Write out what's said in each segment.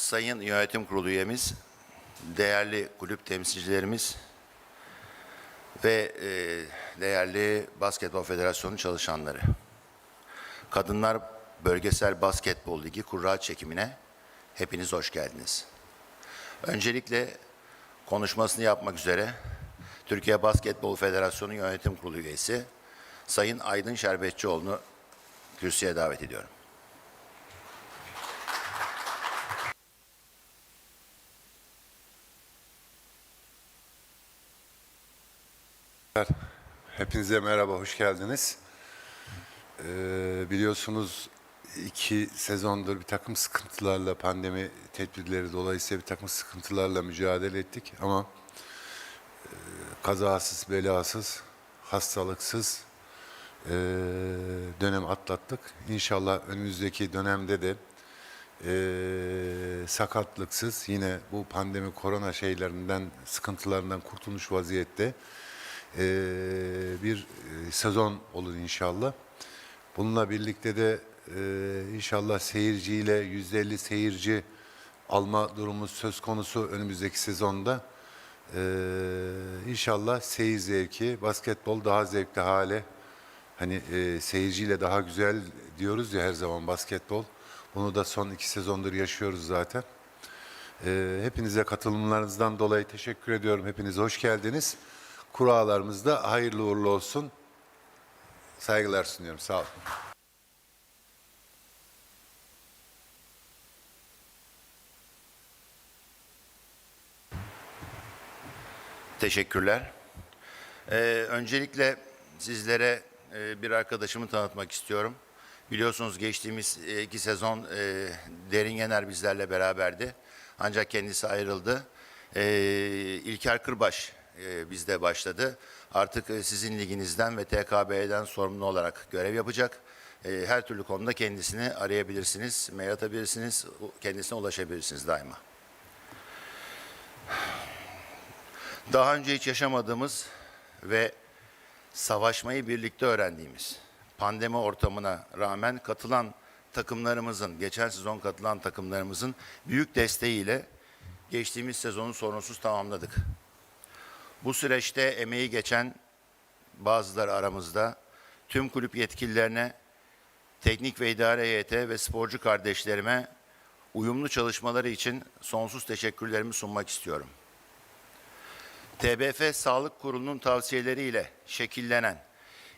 Sayın Yönetim Kurulu üyemiz, değerli kulüp temsilcilerimiz ve e, değerli Basketbol Federasyonu çalışanları. Kadınlar Bölgesel Basketbol Ligi kurra çekimine hepiniz hoş geldiniz. Öncelikle konuşmasını yapmak üzere Türkiye Basketbol Federasyonu Yönetim Kurulu üyesi Sayın Aydın Şerbetçioğlu'nu kürsüye davet ediyorum. Hepinize merhaba, hoş geldiniz. Ee, biliyorsunuz iki sezondur bir takım sıkıntılarla, pandemi tedbirleri dolayısıyla bir takım sıkıntılarla mücadele ettik. Ama e, kazasız, belasız, hastalıksız e, dönem atlattık. İnşallah önümüzdeki dönemde de e, sakatlıksız yine bu pandemi korona şeylerinden, sıkıntılarından kurtulmuş vaziyette e, bir sezon olur inşallah. Bununla birlikte de e, inşallah seyirciyle yüzde elli seyirci alma durumu söz konusu önümüzdeki sezonda. E, inşallah seyir zevki, basketbol daha zevkli hale, hani e, seyirciyle daha güzel diyoruz ya her zaman basketbol. Bunu da son iki sezondur yaşıyoruz zaten. E, hepinize katılımlarınızdan dolayı teşekkür ediyorum. Hepiniz hoş geldiniz. Kurallarımız da hayırlı uğurlu olsun. Saygılar sunuyorum. Sağ olun. Teşekkürler. Ee, öncelikle sizlere e, bir arkadaşımı tanıtmak istiyorum. Biliyorsunuz geçtiğimiz e, iki sezon e, Derin Yener bizlerle beraberdi. Ancak kendisi ayrıldı. E, İlker Kırbaş e, bizde başladı. Artık e, sizin liginizden ve TKB'den sorumlu olarak görev yapacak. E, her türlü konuda kendisini arayabilirsiniz, mail atabilirsiniz, kendisine ulaşabilirsiniz daima. Daha önce hiç yaşamadığımız ve savaşmayı birlikte öğrendiğimiz pandemi ortamına rağmen katılan takımlarımızın, geçen sezon katılan takımlarımızın büyük desteğiyle geçtiğimiz sezonu sorunsuz tamamladık. Bu süreçte emeği geçen bazıları aramızda tüm kulüp yetkililerine, teknik ve idare heyete ve sporcu kardeşlerime uyumlu çalışmaları için sonsuz teşekkürlerimi sunmak istiyorum. TBF Sağlık Kurulu'nun tavsiyeleriyle şekillenen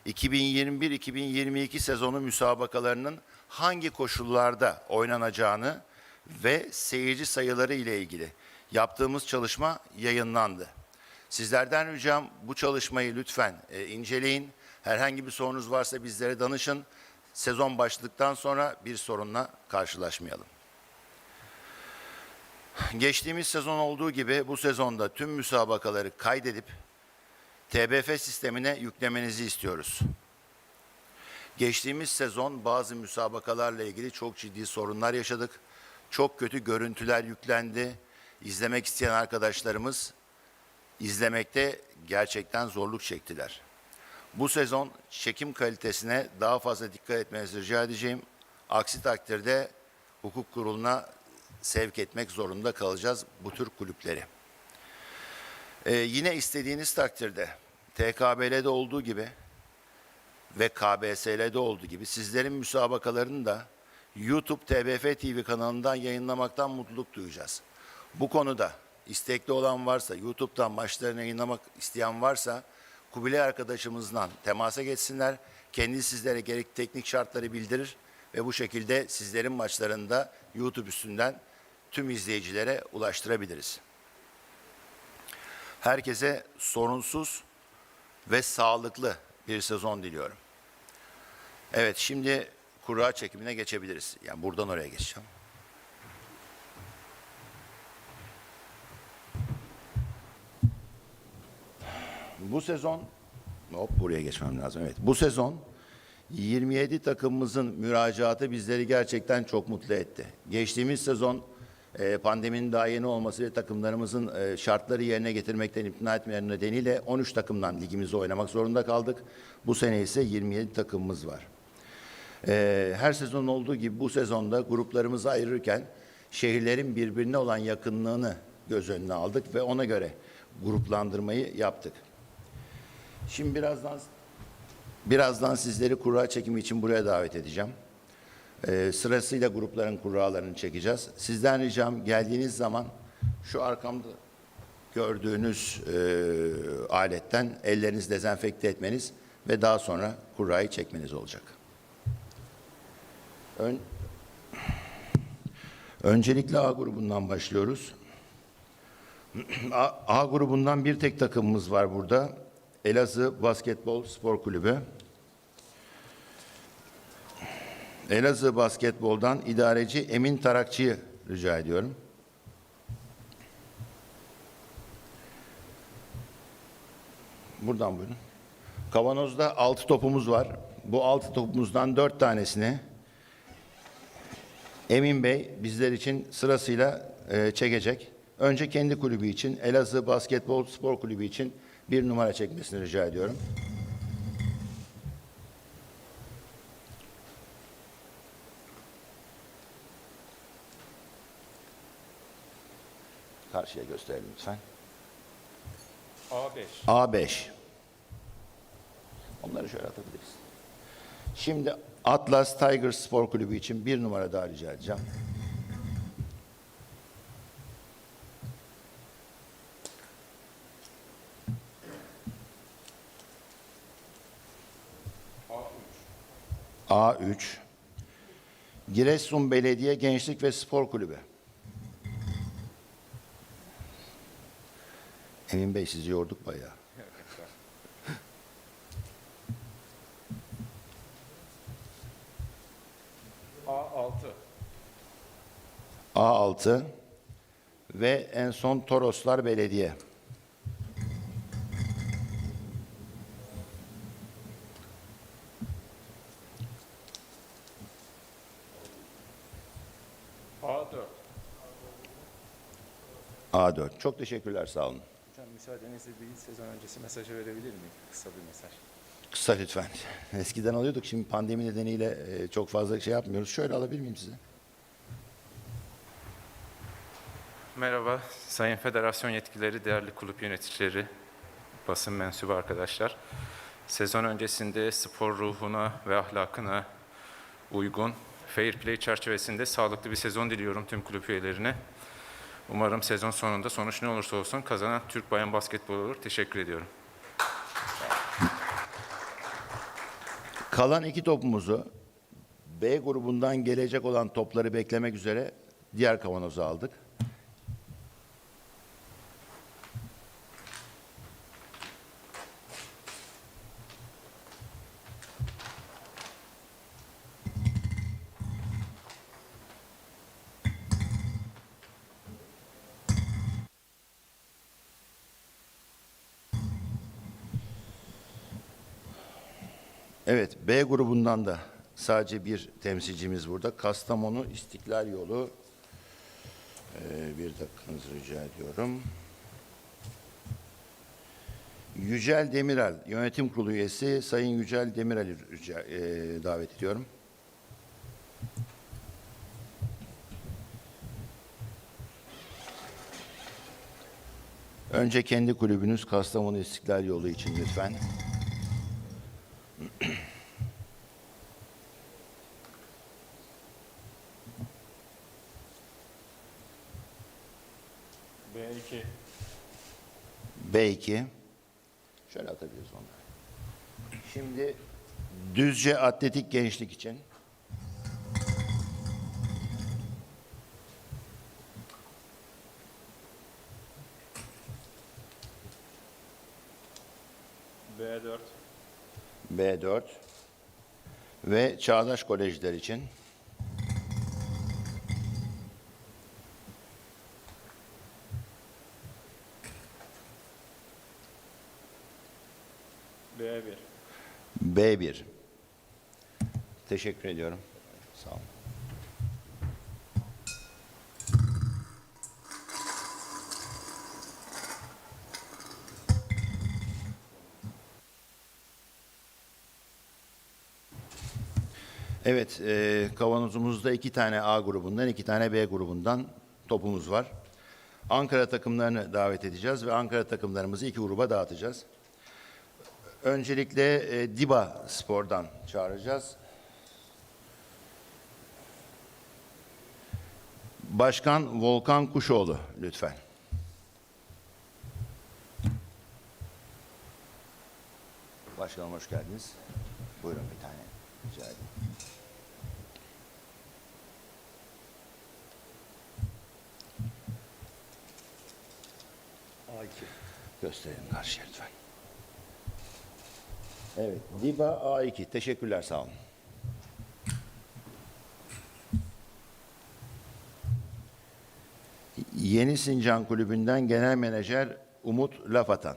2021-2022 sezonu müsabakalarının hangi koşullarda oynanacağını ve seyirci sayıları ile ilgili yaptığımız çalışma yayınlandı. Sizlerden ricam bu çalışmayı lütfen e, inceleyin. Herhangi bir sorunuz varsa bizlere danışın. Sezon başladıktan sonra bir sorunla karşılaşmayalım. Geçtiğimiz sezon olduğu gibi bu sezonda tüm müsabakaları kaydedip TBF sistemine yüklemenizi istiyoruz. Geçtiğimiz sezon bazı müsabakalarla ilgili çok ciddi sorunlar yaşadık. Çok kötü görüntüler yüklendi. İzlemek isteyen arkadaşlarımız izlemekte gerçekten zorluk çektiler. Bu sezon çekim kalitesine daha fazla dikkat etmenizi rica edeceğim. Aksi takdirde hukuk kuruluna sevk etmek zorunda kalacağız bu tür kulüpleri. Ee, yine istediğiniz takdirde TKB'de olduğu gibi ve KBS'de olduğu gibi sizlerin müsabakalarını da YouTube TBF TV kanalından yayınlamaktan mutluluk duyacağız. Bu konuda istekli olan varsa, YouTube'dan maçlarını yayınlamak isteyen varsa Kubilay arkadaşımızdan temasa geçsinler. Kendi sizlere gerekli teknik şartları bildirir ve bu şekilde sizlerin maçlarında YouTube üstünden tüm izleyicilere ulaştırabiliriz. Herkese sorunsuz ve sağlıklı bir sezon diliyorum. Evet şimdi kura çekimine geçebiliriz. Yani buradan oraya geçeceğim. Bu sezon hop buraya geçmem lazım. Evet. Bu sezon 27 takımımızın müracaatı bizleri gerçekten çok mutlu etti. Geçtiğimiz sezon e, pandeminin daha yeni olması ve takımlarımızın e, şartları yerine getirmekten imtina etmeleri nedeniyle 13 takımdan ligimizde oynamak zorunda kaldık. Bu sene ise 27 takımımız var. E, her sezon olduğu gibi bu sezonda gruplarımızı ayırırken şehirlerin birbirine olan yakınlığını göz önüne aldık ve ona göre gruplandırmayı yaptık. Şimdi birazdan birazdan sizleri kura çekimi için buraya davet edeceğim. Ee, sırasıyla grupların kurralarını çekeceğiz. Sizden ricam geldiğiniz zaman şu arkamda gördüğünüz e, aletten ellerinizi dezenfekte etmeniz ve daha sonra kurrayı çekmeniz olacak. Ön, öncelikle A grubundan başlıyoruz. A, A grubundan bir tek takımımız var burada. Elazığ Basketbol Spor Kulübü. Elazığ Basketbol'dan idareci Emin Tarakçı'yı rica ediyorum. Buradan buyurun. Kavanozda altı topumuz var. Bu altı topumuzdan dört tanesini Emin Bey bizler için sırasıyla e, çekecek. Önce kendi kulübü için, Elazığ Basketbol Spor Kulübü için bir numara çekmesini rica ediyorum. Karşıya gösterelim lütfen. A5. A5. Onları şöyle atabiliriz. Şimdi Atlas Tigers Spor Kulübü için bir numara daha rica edeceğim. A3. Giresun Belediye Gençlik ve Spor Kulübü. Emin Bey sizi yorduk bayağı. A6. A6 ve en son Toroslar Belediye. A4. A4. Çok teşekkürler sağ olun. Hocam müsaadenizle bir sezon öncesi mesajı verebilir miyim? Kısa bir mesaj. Kısa lütfen. Eskiden alıyorduk şimdi pandemi nedeniyle e, çok fazla şey yapmıyoruz. Şöyle alabilir miyim size? Merhaba Sayın Federasyon yetkilileri, değerli kulüp yöneticileri, basın mensubu arkadaşlar. Sezon öncesinde spor ruhuna ve ahlakına uygun, fair play çerçevesinde sağlıklı bir sezon diliyorum tüm kulüp üyelerine. Umarım sezon sonunda sonuç ne olursa olsun kazanan Türk Bayan Basketbolu olur. Teşekkür ediyorum. Kalan iki topumuzu B grubundan gelecek olan topları beklemek üzere diğer kavanoza aldık. Evet, B grubundan da sadece bir temsilcimiz burada. Kastamonu İstiklal Yolu. Ee, bir dakikanızı rica ediyorum. Yücel Demirel, yönetim kurulu üyesi Sayın Yücel Demirel'i e, davet ediyorum. Önce kendi kulübünüz Kastamonu İstiklal Yolu için lütfen. B2. B2. Şöyle atabiliriz onları. Şimdi Düzce Atletik Gençlik için. B4. B4 ve Çağdaş Kolejler için. B1. B1. Teşekkür ediyorum. Sağ olun. Evet, e, kavanozumuzda iki tane A grubundan, iki tane B grubundan topumuz var. Ankara takımlarını davet edeceğiz ve Ankara takımlarımızı iki gruba dağıtacağız. Öncelikle e, Diba Spor'dan çağıracağız. Başkan Volkan Kuşoğlu lütfen. Başkanım hoş geldiniz. Buyurun bir tane rica edeyim. Gösterelim karşıya lütfen. Evet, Diba A2. Teşekkürler, sağ olun. Yeni Sincan Kulübü'nden genel menajer Umut Lafatan.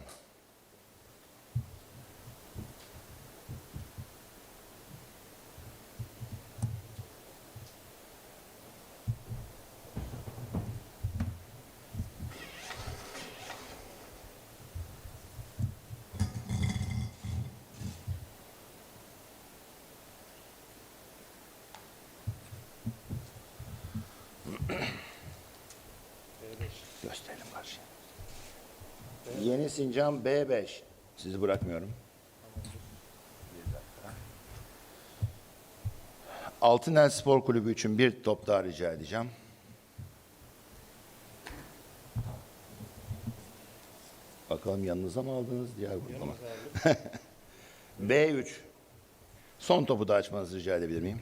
Gösterelim karşıya. Yeni Sincan B5. Sizi bırakmıyorum. Bir dakika. Altınel Spor Kulübü için bir top daha rica edeceğim. Bakalım yanınıza mı aldınız diğer gruba mı? B3. Son topu da açmanızı rica edebilir miyim?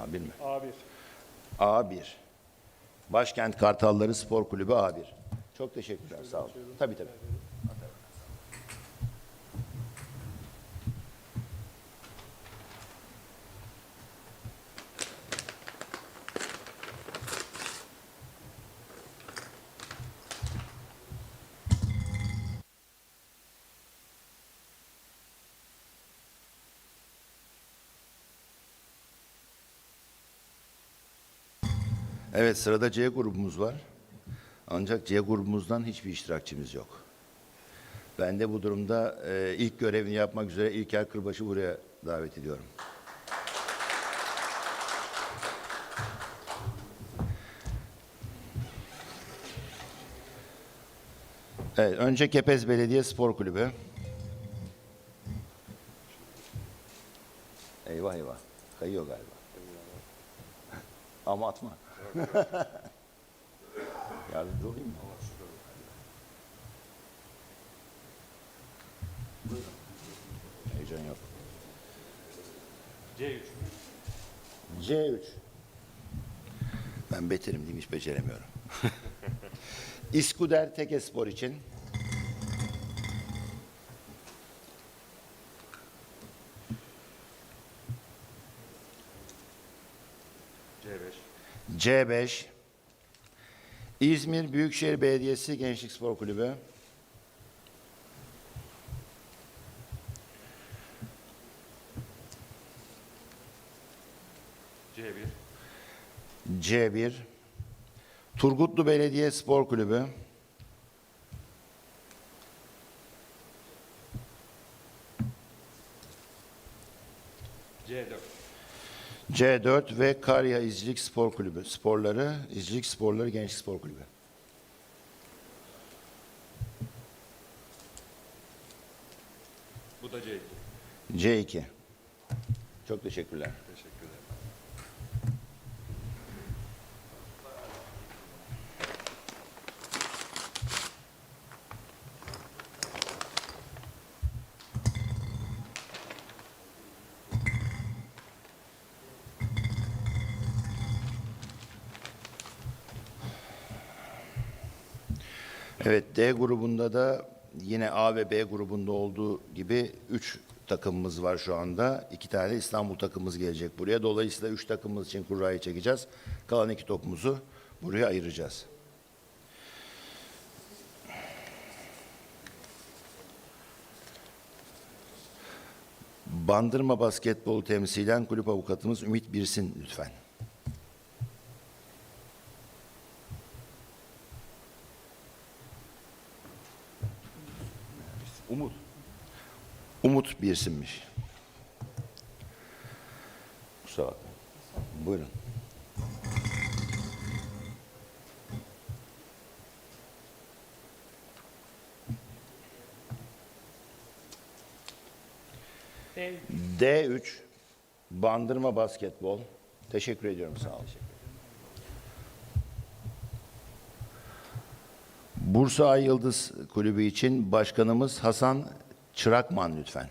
A1 mi? A1. A1. Başkent Kartalları Spor Kulübü A1. Çok teşekkürler, sağ olun. Tabii tabii. Evet sırada C grubumuz var. Ancak C grubumuzdan hiçbir iştirakçımız yok. Ben de bu durumda e, ilk görevini yapmak üzere İlker Kırbaş'ı buraya davet ediyorum. Evet, önce Kepez Belediye Spor Kulübü. Eyvah eyvah. Kayıyor galiba. Ama atma. Yardımcı olayım mı? Heyecan yok. C3. C3. Ben beterim diyeyim hiç beceremiyorum. İskuder Tekespor için C5. C5 İzmir Büyükşehir Belediyesi Gençlik Spor Kulübü C1. C1 Turgutlu Belediye Spor Kulübü C4. C4 ve Karya İzcilik Spor Kulübü sporları, İzcilik Sporları Gençlik Spor Kulübü. Bu da C2. C2. Çok teşekkürler. Teşekkürler. Evet D grubunda da yine A ve B grubunda olduğu gibi 3 takımımız var şu anda. İki tane İstanbul takımımız gelecek buraya. Dolayısıyla 3 takımımız için kurayı çekeceğiz. Kalan iki topumuzu buraya ayıracağız. Bandırma basketbol temsilen kulüp avukatımız Ümit Birsin lütfen. Umut. Umut bir isimmiş. Kusura bakmayın. Buyurun. D3 Bandırma Basketbol. Teşekkür ediyorum sağ olun. Bursa Ay Yıldız Kulübü için başkanımız Hasan Çırakman lütfen.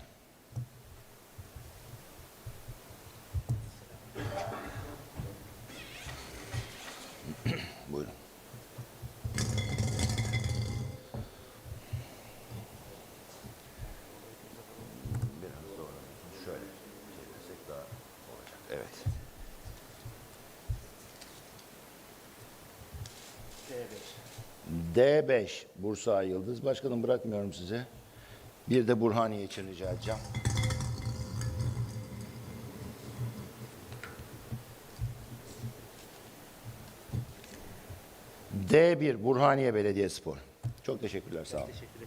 Buyurun. Evet. D5 Bursa Ay Yıldız. Başkanım bırakmıyorum size. Bir de Burhaniye için rica edeceğim. D1 Burhaniye Belediyespor. Çok teşekkürler sağ olun. Evet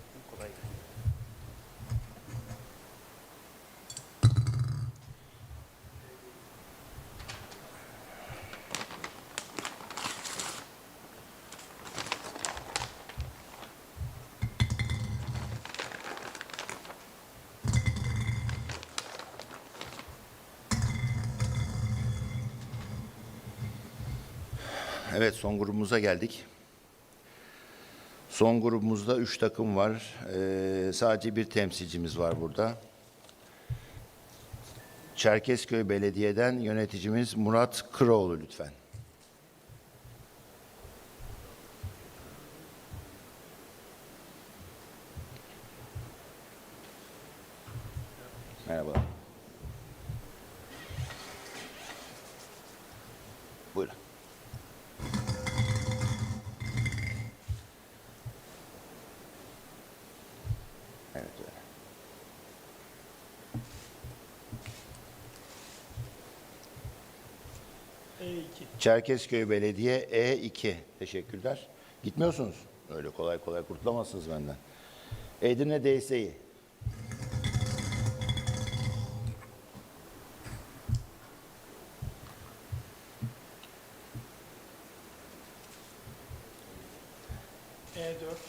son grubumuza geldik. Son grubumuzda üç takım var. Ee, sadece bir temsilcimiz var burada. Çerkezköy Belediye'den yöneticimiz Murat Kıroğlu lütfen. Merhaba. Buyurun. Evet öyle. Çerkezköy Belediye E2. Teşekkürler. Gitmiyorsunuz. Öyle kolay kolay kurtulamazsınız benden. Edirne DSİ.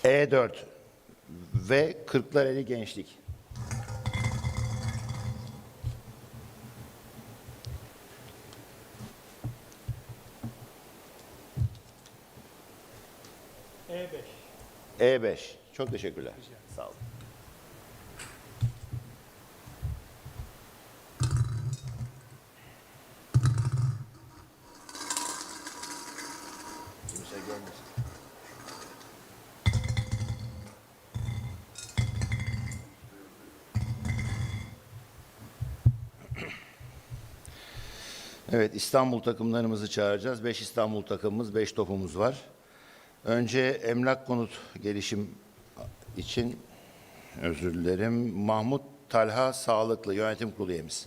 E4 ve Kırklareli Gençlik. E5. E5. Çok teşekkürler. Sağ olun. Kimse görmesin. Evet İstanbul takımlarımızı çağıracağız. Beş İstanbul takımımız, beş topumuz var. Önce emlak konut gelişim için özür dilerim. Mahmut Talha Sağlıklı Yönetim Kurulu üyemiz.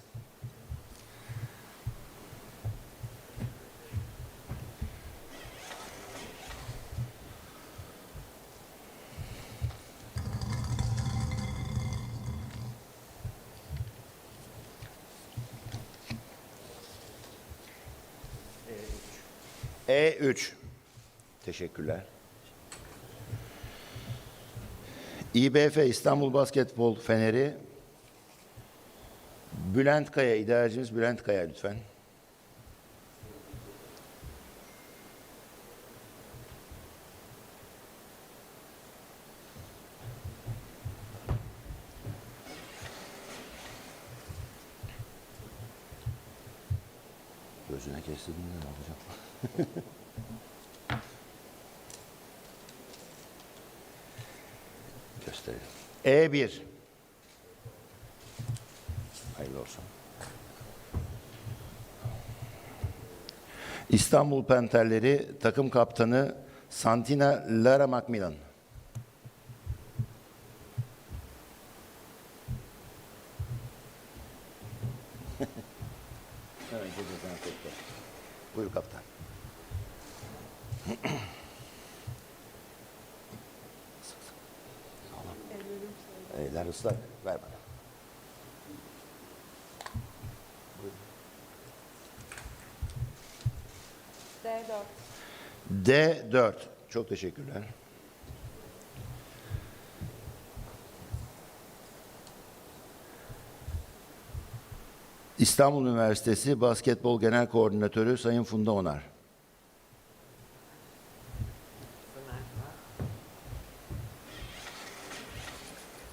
Teşekkürler. İBF İstanbul Basketbol Feneri Bülent Kaya, idarecimiz Bülent Kaya lütfen. Gözüne kestirdiğinde ne yapacağım? Gösterelim. E1. Hayırlı olsun. İstanbul Penterleri takım kaptanı Santina Lara Macmillan. Eller ıslak. Ver bana. D4. D4. Çok teşekkürler. İstanbul Üniversitesi Basketbol Genel Koordinatörü Sayın Funda Onar.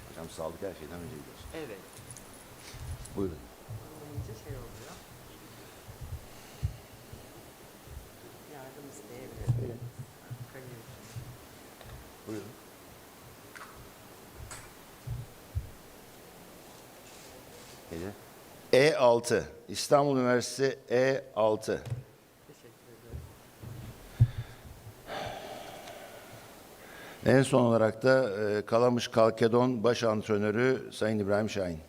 Hocam sağlık her şeyden önce gidiyorsun. Evet. Buyurun. Olunca şey oluyor. Yardım isteyebilirim. Kariyer için. Buyurun. Neydi? E6. İstanbul Üniversitesi E6. Teşekkür ederim. En son olarak da e, Kalamış Kalkedon baş antrenörü Sayın İbrahim Şahin.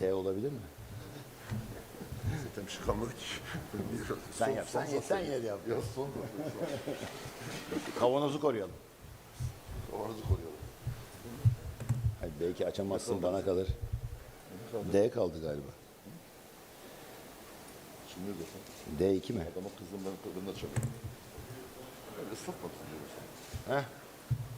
D olabilir mi? Zaten kalmadı ki. Sen yap, sen, ye, sen yap. Kavanozu koruyalım. Belki açamazsın bana kalır. D kaldı galiba. Şimdi diyorsun? D2 mi? Adama kızdım ben, de açamıyorum. Ben ıslatma sana. Heh.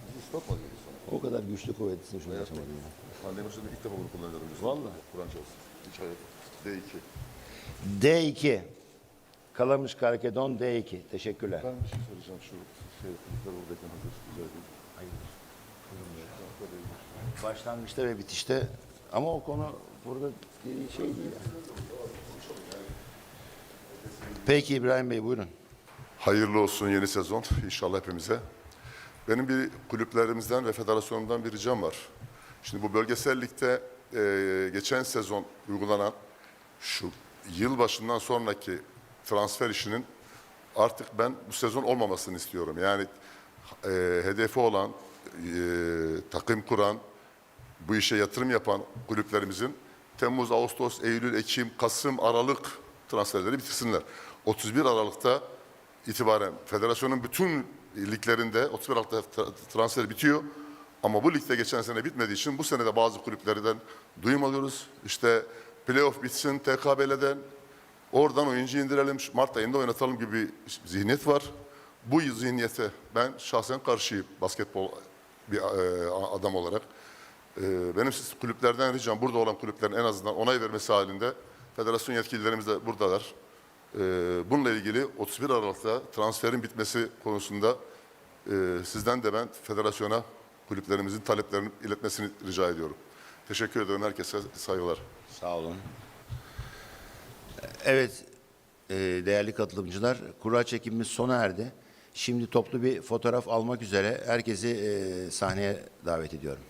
Bizi ıslatma diyorum sana. O kadar güçlü kuvvetlisin şunu açamadım ya. Annem başında ilk defa bunu kullanıyorum. Vallahi. Kur'an çalışsın. Hiç hayır. D2. D2. Kalamış Kalkedon D2. Teşekkürler. Ben bir şey söyleyeceğim. Şu şey, kulüpler buradayken hazır. Rica Başlangıçta ve bitişte ama o konu burada şey değil. yani. Peki İbrahim Bey buyurun. Hayırlı olsun yeni sezon inşallah hepimize. Benim bir kulüplerimizden ve federasyonumdan bir ricam var. Şimdi bu bölgesel ligde e, geçen sezon uygulanan şu yıl başından sonraki transfer işinin artık ben bu sezon olmamasını istiyorum. Yani e, hedefi olan, takım kuran, bu işe yatırım yapan kulüplerimizin Temmuz, Ağustos, Eylül, Ekim, Kasım, Aralık transferleri bitirsinler. 31 Aralık'ta itibaren federasyonun bütün liglerinde 31 Aralık'ta tra- transfer bitiyor. Ama bu ligde geçen sene bitmediği için bu sene de bazı kulüplerden duyum alıyoruz. İşte playoff bitsin TKB'leden oradan oyuncu indirelim, Mart ayında oynatalım gibi zihniyet var. Bu zihniyete ben şahsen karşıyım basketbol bir e, adam olarak. Ee, Benim siz kulüplerden ricam burada olan kulüplerin en azından onay vermesi halinde federasyon yetkililerimiz de buradalar. Ee, Bununla ilgili 31 Aralık'ta transferin bitmesi konusunda e, sizden de ben federasyona kulüplerimizin taleplerini iletmesini rica ediyorum. Teşekkür ederim herkese saygılar. Sağ olun. Evet e, değerli katılımcılar kura çekimimiz sona erdi. Şimdi toplu bir fotoğraf almak üzere herkesi e, sahneye davet ediyorum.